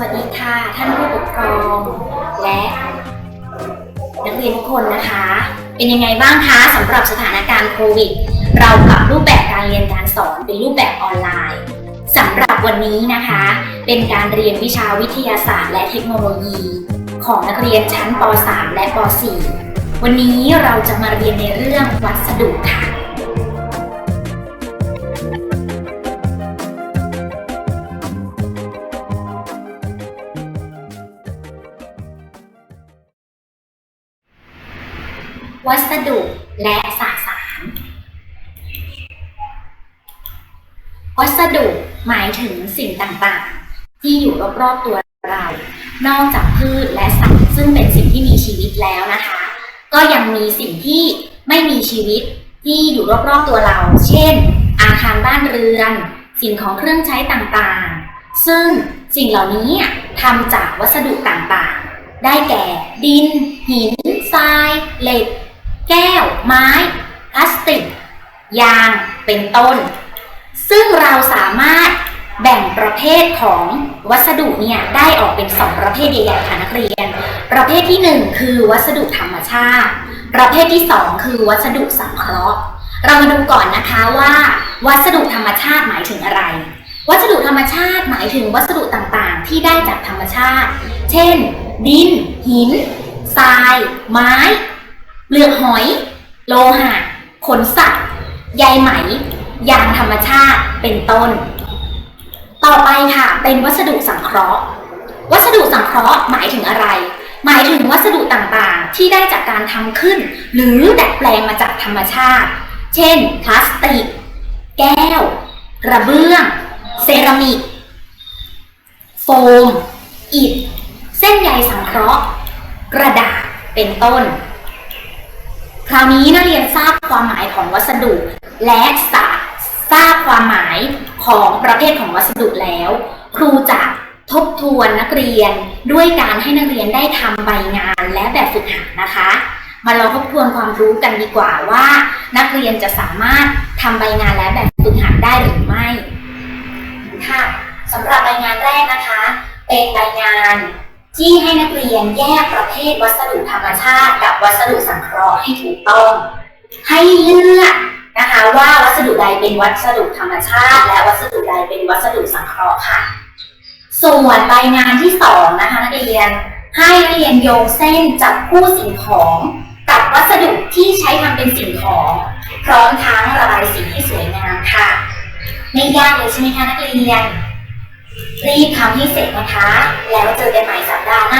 วัสดีค่ะท่านผู้ปกครอง และนักเรียนทุกคนนะคะ เป็นยังไงบ้างคะสำหรับสถานการณ์โควิด เราปรับรูปแบบการเรียนการสอนเป็นรูปแบบออนไลน์สำหรับวันนี้นะคะ เป็นการเรียนวิชาวิทยาศาสตร์และเทคโนโลยี ของนักเรียนชั้นป .3 และป .4 วันนี้เราจะมาเรียนในเรื่องวัสดุค่ะ วัสดุและสสาร วัสดุหมายถึงสิ่งต่างๆ ที่อยู่รอบๆตัวเรา นอกจากพืชและสัตว์ซึ่งเป็นสิ่งที่มีชีวิตแล้วนะคะ ก็ยังมีสิ่งที่ไม่มีชีวิตที่อยู่รอบๆตัวเรา เช่น อาคารบ้านเรือน สิ่งของเครื่องใช้ต่างๆ ซึ่งสิ่งเหล่านี้ทำจากวัสดุต่างๆ ได้แก่ ดิน หิน ทราย เหล็ก แก้ว ไม้ พลาสติก ยางเป็นต้น ซึ่งเราสามารถแบ่งประเภทของวัสดุเนี่ยได้ออกเป็น2ประเภทใหญ่ๆค่ะนักเรียน ประเภทที่1คือวัสดุธรรมชาติ ประเภทที่2คือวัสดุสังเคราะห์ เรามาดูก่อนนะคะว่า วัสดุธรรมชาติหมายถึงอะไร วัสดุธรรมชาติหมายถึงวัสดุต่างๆ ที่ได้จากธรรมชาติ เช่น ดิน หิน ทราย ไม้เปลือกหอย โลหะ ขนสัตว์ ใยไหม ยางธรรมชาติเป็นต้น ต่อไปค่ะ เป็นวัสดุสังเคราะห์ วัสดุสังเคราะห์หมายถึงอะไร หมายถึงวัสดุต่างๆ ที่ได้จากการทำขึ้น หรือดัดแปลงมาจากธรรมชาติ เช่น พลาสติก แก้ว กระเบื้อง เซรามิก โฟม อิฐ เส้นใยสังเคราะห์ กระดาษ เป็นต้นคราวนี้นักเรียนทราบความหมายของวัสดุ และทราทราบความหมายของประเภทของวัสดุแล้ว ครูจะทบทวนนักเรียนด้วยการให้นักเรียนได้ทำใบงานและแบบฝึกหัดนะคะ มาลองทบทวนความรู้กันดีกว่าว่า นักเรียนจะสามารถทำใบงานและแบบฝึกหัดได้หรือไม่ค่ะสำหรับใบงานแรกนะคะ เป็นใบงานที่ให้นักเรียนแยกประเภทวัสดุธรรมชาติ กับวัสดุสังเคราะห์ให้ถูกต้อง ให้เลือก นะคะว่าวัสดุใดเป็นวัสดุธรรมชาติ และวัสดุใดเป็นวัสดุสังเคราะห์ค่ะ ส่วนใบงานที่สองนะคะนักเรียนให้นักเรียนโยงเส้นจับคู่สิ่งของกับวัสดุที่ใช้ทำเป็นสิ่งของ พร้อมทั้งระบายสีให้สวยงามค่ะไม่ยากเลยใช่ไหมคะนักเรียนรีบทำให้เสร็จนะคะ แล้วเจอกันใหม่สัปดาห์หน้า